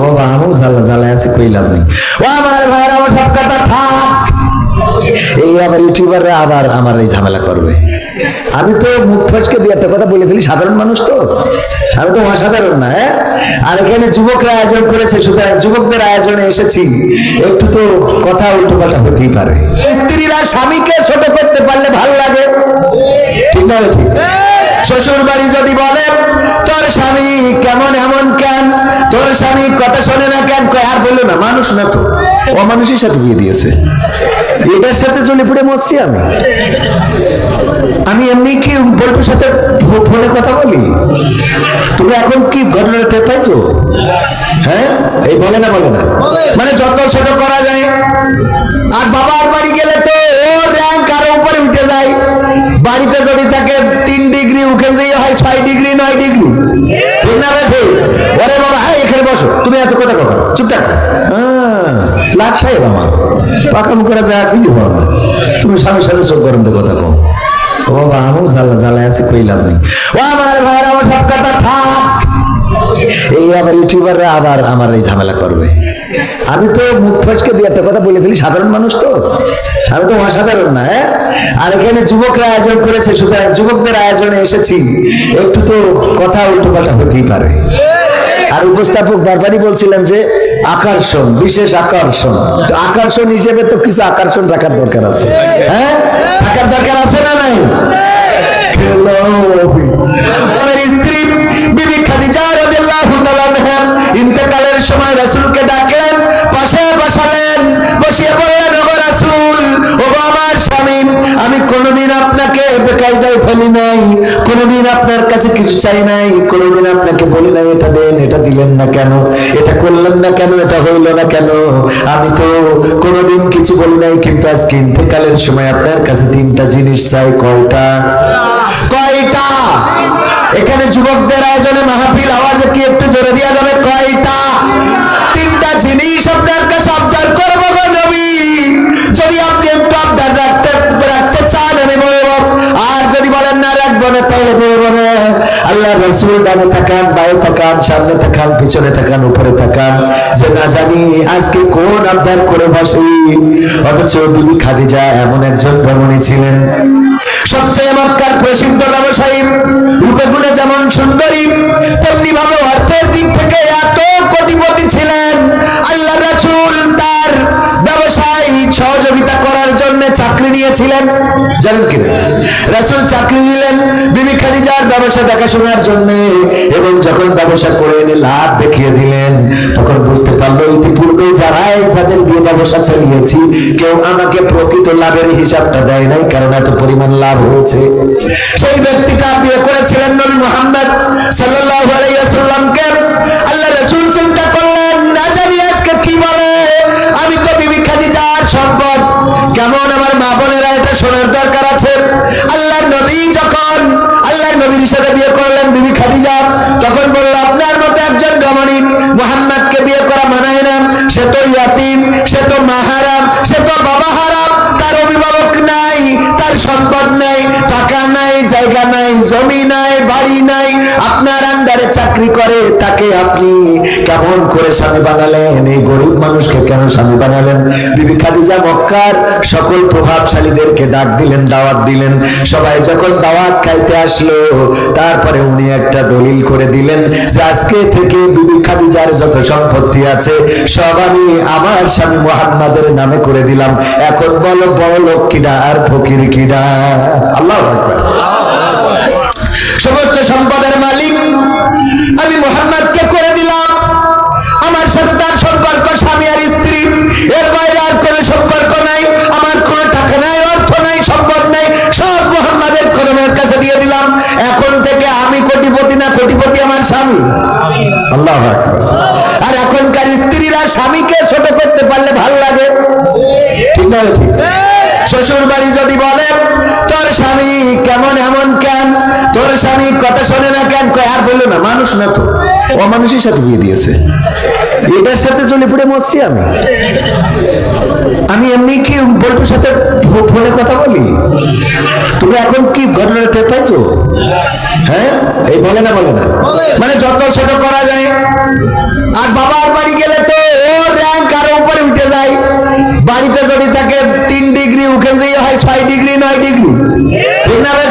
বাবা জ্বালা আছি নেই। ও আমার ভাইয়ের আমার সব কথা থাক। এই ইউটিউবাররা আবার আমার এই ঝামেলা করবে। আমি তো মুখ ফসকে দিয়ে একটা কথা বলে ফেলি, সাধারণ মানুষ তো। আমি তো অসাধারণ না হ্যাঁ? আর এখানে যুবকরা আয়োজন করেছে, সুতরাং যুবকদের আয়োজনে এসেছি। একটু তো কথা উল্টো পাল্টা হতেই পারে। স্ত্রীরা স্বামীকে ছোট করতে পারলে ভালো লাগে। ঠিক না, ঠিক? শ্বশুর বাড়ি যদি বলে, তোর স্বামী কেমন এমন কেন? তোর স্বামী কথা শোনে না কেন? কয়, আর বলল না, মানুষ না তো। অমানুষের সাথে বিয়ে দিয়েছে। এটার সাথে চলে পড়ে মরছি আমি। আমি এমনি কি বল্টুর সাথে ফোনে কথা বলি? তুমি এখন কি ঘটনাটা টের পাইছো? হ্যাঁ? এই বলে না বলে না। মানে যত ছোট করা যায়। আর বাবার বাড়ি গেলে হ্যাঁ, লাখ সাহেব আমার। কি আমার তুমি স্বামীর সাথে চোখ গরম ও বাবা জ্বালা জ্বালায় আছি কইলাম নেই ও আমার ভাইয়ের আমার সব কথা থাক। এই ইউটিউবাররা আবার আমার এই ঝামেলা করবে। আমি তো মুখ ফসকে দিয়ে একটা কথা বলে ফেলি সাধারণ মানুষ তো। আমি তো অসাধারণ না হ্যাঁ? আর এখানে যুবকরা আয়োজন করেছে সুতরাং যুবকদের আয়োজনে এসেছি। একটু তো কথা উল্টো পাল্টা হতেই পারে। আর উপস্থাপক বারবারই বলছিলেন যে আকর্ষণ বিশেষ আকর্ষণ। তো আকর্ষণ হিসেবে তো কিছু আকর্ষণ রাখার দরকার আছে। হ্যাঁ। রাখার দরকার আছে না নাই? আমি কোনোদিন আপনাকে বেকায়দায় ফেলি নাই, কোনোদিন আপনার কাছে কিছু চাই নাই, কোনোদিন আপনাকে বলি নাই, এটা দেন, এটা দিলেন না কেন? এটা করলেন না কেন? এটা হইল না কেন? আমি তো কোনোদিন কিছু বলি নাই, কিন্তু আজকে ইন্তেকালের সময় আপনার কাছে তিনটা জিনিস চাই, কয়টা? কয়টা? এখানে যুবকদের আয়োজনে মাহফিল, আওয়াজে কি একটু জোরে দেওয়া যাবে? কয়টা? তিনটা জিনিস আপনার আল্লাহ রসুল ডানে তাকান, বায়ে তাকান, সামনে তাকান, পিছনে তাকান, উপরে তাকান। যে না জানি আজকে কোন আবদার করে বসে। অথচ বিবি খাদিজা এমন একজন ভ্রমণী ছিলেন। সবচেয়ে মক্কার প্রসিদ্ধ ব্যবসায়ী, রূপে গুণে যেমন সুন্দরী তেমনি ভাবে অর্থের দিক থেকে এত কোটিপতি ছিলেন। চাকরি নিয়েছিলেন? জানেন কি রাসূল চাকরি নিলেন, বিবি খাদিজার ব্যবসা দেখাশোনার জন্য, এবং যখন ব্যবসা করে এনে লাভ দেখিয়ে দিলেন, তখন বুঝতে পারল ইতিপূর্বে যারাই যাদের দিয়ে ব্যবসা চালিয়েছি, কেউ আমাকে প্রকৃত লাভের হিসাবটা দেয় নাই, কারণ এত পরিমাণ লাভ হয়েছে। সেই ব্যক্তিটা বিয়ে করেছিলেন নবী মোহাম্মদ সাল্লাল্লাহু আলাইহি ওয়াসাল্লামকে। আল্লাহ যখন আল্লাহ নবীর সাথে বিয়ে করলেন বিবি খাদিজা। তখন বলল, আপনার মতো একজন রমণী মোহাম্মদকে বিয়ে করা মানায় না। সে তো ইয়াতিম, সে তো মাহারাম, সে তো বাবা হারাম, তার অভিভাবক নাই, তার সম্পদ নাই, টাকা নাই, জায়গা নাই, জমি নাই, বাড়ি নাই, আপনার আন্ডারে চাকরি করে, তাকে আপনি কেমন করে স্বামী বানালেন? এই গরিব মানুষকে কেন স্বামী বানালেন? বিবি খাদিজা মক্কার সকল প্রভাবশালীদেরকে ডাক দিলেন, দাওয়াত দিলেন। সবাই যখন দাওয়াত খাইতে আসলো, তারপরে উনি একটা দলিল করে দিলেন যে, আজকে থেকে বিবি খাদিজার যত সম্পত্তি আছে, সব আমি আমার স্বামী মোহাম্মদের নামে করে দিলাম। এখন বলো বড় লোক কিনা আর ফকির কিনা আল্লাহ সমস্ত সম্পদের মালিক আমি মোহাম্মদকে করে দিলাম। আমার সাথে তার সম্পর্ক স্বামী আর স্ত্রী। এর বাইরে আর কোনো সম্পর্ক নাই আমার কোনো টাকা নাই অর্থ নাই সম্পদ নাই সব মোহাম্মদের কদমের কাছে দিয়ে দিলাম। এখন থেকে আমি কোটিপতি না কোটিপতি আমার স্বামী। আল্লাহ আর এখনকার স্ত্রীরা স্বামীকে ছোট করতে পারলে ভালো লাগে। ঠিক না ঠিক শ্বশুর বাড়ি যদি বলে তোর স্বামী কেমন এমন কেন? তোর স্বামী কথা শোনে না কেন? কয় আর বলল না মানুষ না তো। ও মানুষের সাথে বিয়ে দিয়েছে। এটার সাথে চলে পড়ে মরছি আমি। আমি এমনি কি বল্টুর সাথে ফোনে কথা বলি? তুমি এখন কি ঘটনা টের পাইছো? হ্যাঁ? এই বলে না বলে না। মানে যত ছোট করা যায় আর বাবার বাড়ি গেলে তো ও র্যাঙ্ক কারও উপরে উঠে যায়। বাড়িতে যদি থাকে তিন ডিগ্রি উঠেন যে হয় ছয় ডিগ্রি নয় ডিগ্রি ঠিক না ভাই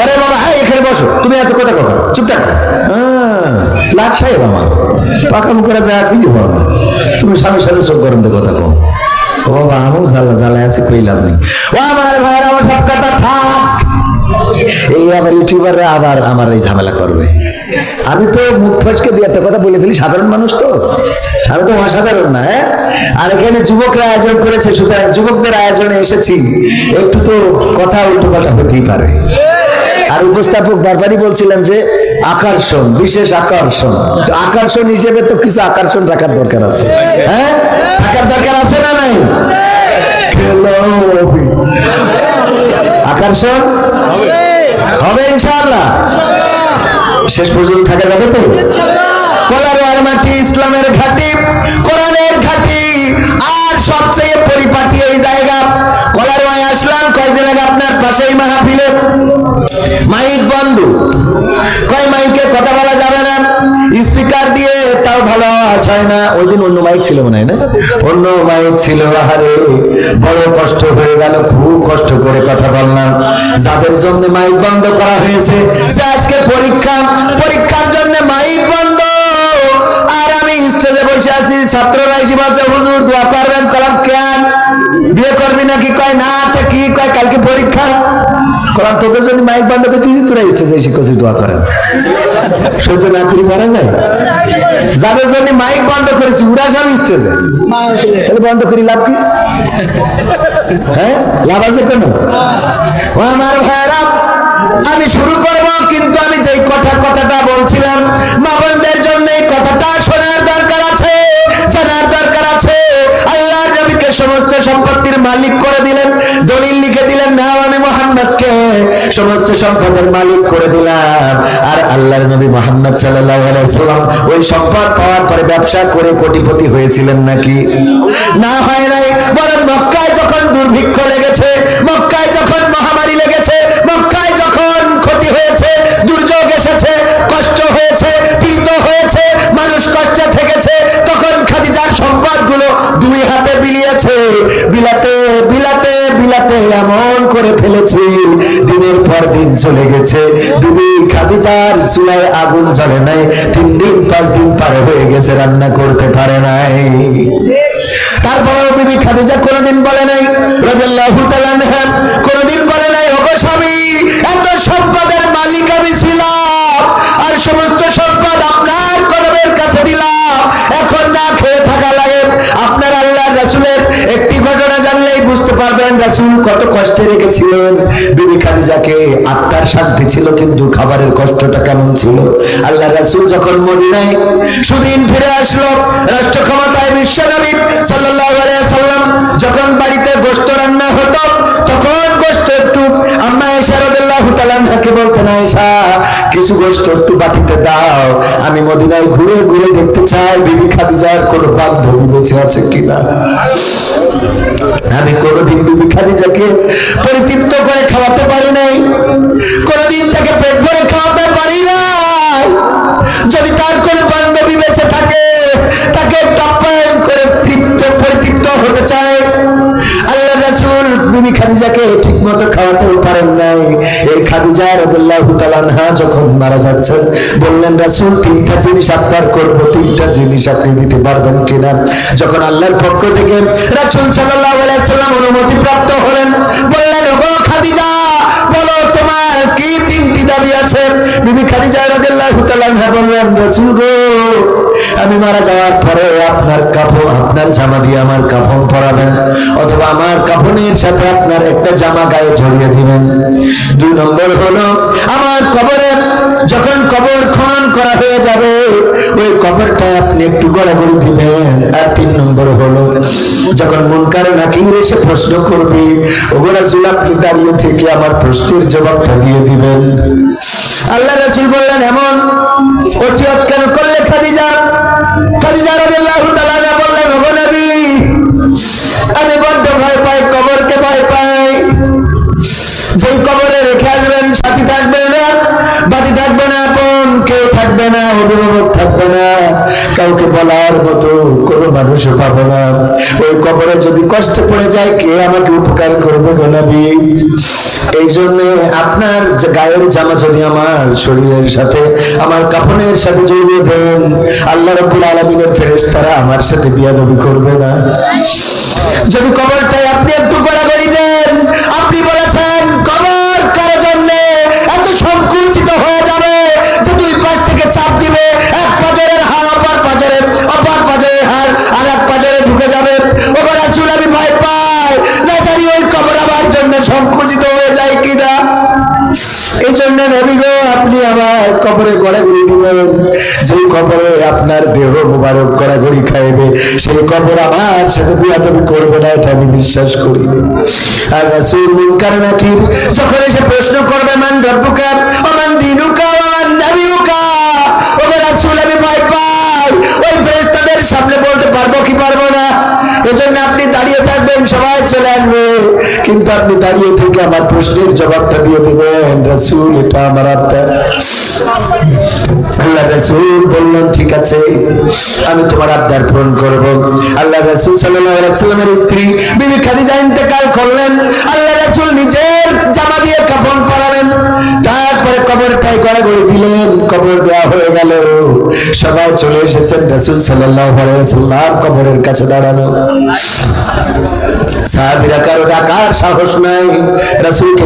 ওরে বাবা হ্যাঁ এখানে বসো। তুমি এত কথা কথা চুপ থাকো। লাট সাহেব আমার। পাকা মুখেরা যা খুঁজে বাবা তুমি স্বামীর সাথে চোখ গরম কথা কম ও বাবা আমার জ্বালা জ্বালায় আছে কইলাম নেই। ও আমার ভাইরা আমার সব কথা থাক। এই আবার ইউটিউবাররা আবার আমার এই ঝামেলা করবে। আমি তো মুখ ফসকে দিয়ে একটা কথা বলে ফেলি সাধারণ মানুষ তো। আমি তো অসাধারণ না হ্যাঁ? আর এখানে যুবকরা আয়োজন করেছে সুতরাং যুবকদের আয়োজনে এসেছি। একটু তো কথা উল্টো পাল্টা হতেই পারে। আর উপস্থাপক বারবারই বলছিলেন যে আকর্ষণ বিশেষ আকর্ষণ। আকর্ষণ হিসেবে তো কিছু আকর্ষণ রাখার দরকার আছে। হ্যাঁ? থাকার দরকার আছে না নাই? আকর্ষণ? হবে ইনশাআল্লাহ। শেষ পর্যন্ত থাকা যাবে তো? কলার মাটি ইসলামের ঘাটি কোরআনের ঘাটি আর সবচেয়ে পরিপাটি এই জায়গা। কয়েকদিন আগে আপনার পাশেই মাহফিলে? মাইক বন্ধ। কয় মাইকে কথা বলা যাবে না? স্পিকার দিয়ে তাও ভালো হয় না। ওই দিন অন্য মাইক ছিল মনে হয় না? অন্য মাইক ছিল, আহারে। বড় কষ্ট হয়ে গেল, খুব কষ্ট করে কথা বললাম। যাদের জন্য মাইক বন্ধ করা হয়েছে, যে আজকে পরীক্ষা, পরীক্ষার জন্য মাইক বন্ধ। আর আমি স্টেজে বসে আছি, ছাত্ররা বলছে, হুজুর, দোয়া করবেন, কলাম কেন বিয়ে করবি নাকি? কয়, না কি? কয়, কালকে পরীক্ষা। কলাম, তোকে জন্য মাইক বন্ধ করে তুই তোরা স্টেজে এসে কছি দোয়া করেন। না যায় যাদের জন্য মাইক বন্ধ করেছি উড়া সব স্টেজে তাহলে বন্ধ করি লাভ কি? হ্যাঁ? লাভ আছে কেন? আমার ভাইরা, আমি শুরু করব, কিন্তু আমি যেই কথা, কথাটা বলছিলাম, মা বোনদের জন্য কথাটা শোনার দরকার আছে, জানার দরকার সমস্ত সম্পত্তির মালিক করে দিলেন, দলিল লিখে দিলেন, না, আমি মোহাম্মদকে। সমস্ত সম্পদের মালিক করে দিলাম। আর আল্লাহর নবী মোহাম্মদ সাল্লাল্লাহু আলাইহি সাল্লাম ওই সম্পদ পাওয়ার পরে ব্যবসা করে কোটিপতি হয়েছিলেন নাকি? না হয় নাই, বরং মক্কায় যখন দুর্ভিক্ষ লেগেছে বিলাতে বিলাতে বিলাতে এমন করে ফেলেছে। দিনের পর দিন চলে গেছে। বিবি খাদিজার চুলায় আগুন জ্বলে নাই। তিন দিন, পাঁচ দিন পারে হয়ে গেছে, রান্না করতে পারে নাই। তারপরেও বিবি খাদিজা কোনোদিন বলে নাই আনহা কোনোদিন বলে নাই, ওগো স্বামী বুঝতে পারবেন কত কষ্টে রেখেছিলেন? আল্লাহ রাসুল যখন সুদিন ফিরে আসলো রাষ্ট্র ক্ষমতায় বিশ্বনবী সাল্লাম যখন বাড়িতে গোস্ত রান্না হতো, তখন গোস্ত একটু আয়েশা রাদিয়াল্লাহু তাআলা বলতেন আয়েশা কিছু গোশত একটু বাটিতে দাও। আমি মদিনায় ঘুরে ঘুরে দেখতে চাই, বিবি খাদিজার কোনো বান্ধবী বেঁচে আছে কিনা। আমি কোনোদিন বিবি খাদিজাকে পরিতৃপ্ত করে খাওয়াতে পারি নাই। কোনোদিন তাকে পেট ভরে খাওয়াতে পারি নাই। যদি তার কোন বান্ধবী বেঁচে থাকে, তাকে টাপ্পায়ন করে তৃপ্ত, পরিতৃপ্ত হতে চায় আল্লাহ রাসূল বিবি খাদিজাকে মতো খাওয়াতেও পারেন নাই। এই খাদিজা রবুল্লাহ তাআলা যখন মারা যাচ্ছেন, বললেন, রাসুল, তিনটা জিনিস আপনার করব, তিনটা জিনিস আপনি দিতে পারবেন কিনা? যখন আল্লাহর পক্ষ থেকে রাসুল সাল্লাহ অনুমতি প্রাপ্ত হলেন, বললেন ও খাদিজা বলো, তোমার কি তিনটি দাবি আছে? বিবি খাদিজা বললেন, রাসূল গো, আমি মারা যাওয়ার পরে আপনার কাফন, আপনার জামা দিয়ে আমার কাফন পরাবেন, অথবা আমার কাফনের সাথে আপনার একটা জামা গায়ে ঝরিয়ে দিবেন। দুই নম্বর হলো, আমার কবরে যখন কবর খনন করা হয়ে যাবে, ওই কবরটা আপনি একটু গড়াগড়ি দিবেন। আর তিন নম্বর হলো, যখন মন কারে নাকির এসে প্রশ্ন করবে ওগুলা চুল আপনি দাঁড়িয়ে থেকে আমার প্রশ্নের জবাবটা দিয়ে দিবেন। আল্লাহ রাসূল বললেন, এমন ওসিয়ত কেন করলে খাদিজা? থাকবে না। কাউকে বলার মতো কোনো মানুষও পাবো না। ওই কবরে যদি কষ্ট পড়ে যায়, কে আমাকে উপকার করবে গো এই জন্য আপনার গায়ের জামা যদি আমার শরীরের সাথে, আমার কাপড়ের সাথে জড়িয়ে দেন, আল্লাহ রব্বুল আলমিনের ফেরেশতারা আমার সাথে বিয়াদবি করবে না। যদি কবরটাই আপনি একটু গড়াগড়ি দেন কবরে গড়াগড়ি দিবেন যেই কবরে আপনার দেহ মোবারক গড়াগড়ি খাইবে, সেই কবর আমার সাথে বিয়াদবি করবে না, এটা আমি বিশ্বাস করি। আর রাসূল মুনকার নাকির যখন এসে প্রশ্ন করবে, মান রব্বুকা ও মান দিনুকা ও মান নাবিয়ুকা ও রাসূল, আমি ভয় পাই। ওই ফেরেশতাদের সামনে বলতে পারব কি পারব না? এজন্য আপনি দাঁড়িয়ে থাকবেন, সবাই চলে আসবে। কিন্তু আপনি দাঁড়িয়ে থেকে আমার প্রশ্নের জবাবটা দিয়ে দেবেন, রাসূল, এটা আমার আত্মার আল্লাহ রাসূল বললেন, ঠিক আছে, আমি তোমার আবদার পূরণ করব। আল্লাহ রাসূল সাল্লাল্লাহু আলাইহি ওয়াসাল্লামের স্ত্রী বিবি খাদিজা ইন্তেকাল করলেন। আল্লাহ রাসূল নিজের দিলেন, কবর দেওয়া হয়ে গেল। সবাই চলে এসেছেন রাসূল সাল্লাম কবরের কাছে দাঁড়ানো। সাহাবিরা কারও ডাকার সাহস নাই।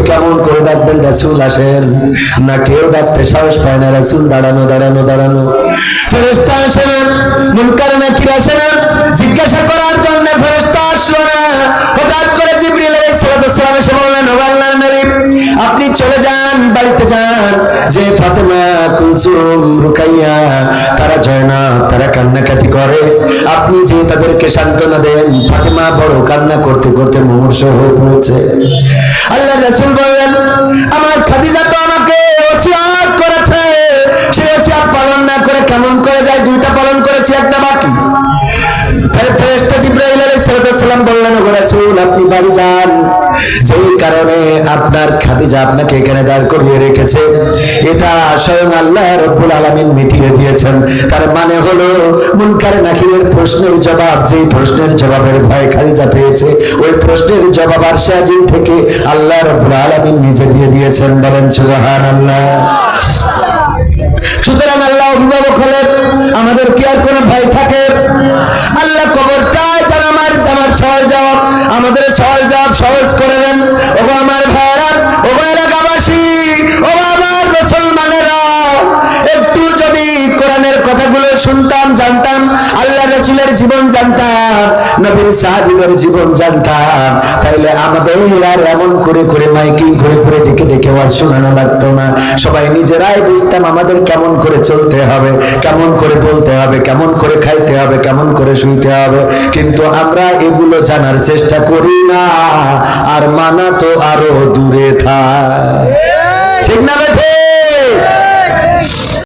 কেমন করে ডাকবেন? রাসূল আসেন। না কেউ ডাকতে সাহস পায় না, রাসূল দাঁড়ানো দাঁড়ানো দাঁড়ানো। ফেরেশতা আসে না মুনকার নাকির আসে না জিজ্ঞাসা করার যান, যে ফাতেমা কুলসুম রুকাইয়া, তারা জয় না তারা কান্নাকাটি করে। আপনি যে তাদেরকে সান্ত্বনা দেন, ফাতেমা বড় কান্না করতে করতে মুমূর্ষ হয়ে পড়েছে। আল্লাহ রাসূল বললেন আমার খাদিজা তো আমাকে ওসিয়াত করেছে। সে ওসিয়াত পালন না করে কেমন করে যায়? দুইটা পালন করেছি, একটা বাকি। ফেরেশতা জিবরাইল আলাইহিস সালাম বললেন, ওগো রাসূল, আপনি বাড়ি যান। কারণে আপনার খাদিজা আপনাকে এখানে দাঁড় করিয়ে রেখেছে। এটা স্বয়ং আল্লাহ রব্বুল আলামিন মিটিয়ে দিয়েছেন। তার মানে হলো, মুনকার নাকিরের প্রশ্নের জবাব, যেই প্রশ্নের জবাবের ভয় খাদিজা পেয়েছে, ওই প্রশ্নের জবাব আর সাজিন থেকে আল্লাহ রব্বুল আলামিন নিজে দিয়ে দিয়েছেন। বলেন, সুবহানাল্লাহ। সুতরাং আল্লাহ অভিভাবক হলে আমাদের কি আর কোনো ভয় থাকে? আল্লাহ কবরটাই জবাব সহজ করে দেন ওগো আমার ভাইরা ওগো এলাকাবাসী ও আমার মুসলমানেরা একটু যদি কোরআনের কথাগুলো শুনতাম, জানতাম, আল্লাহ রসুলের জীবন জানতাম, নবীর সাহাবিদের জীবন জানতাম। তাইলে আমাদের আর এমন করে করে মাইকিং করে করে ডেকে ডেকে ওয়াজ শোনানো লাগতো না। সবাই নিজেরাই বুঝতাম আমাদের কেমন করে চলতে হবে, কেমন করে বলতে হবে, কেমন করে খাইতে হবে, কেমন করে শুইতে হবে। কিন্তু আমরা এগুলো জানার চেষ্টা করি না, আর মানা তো আরও দূরে থাক। ঠিক না বেঠে?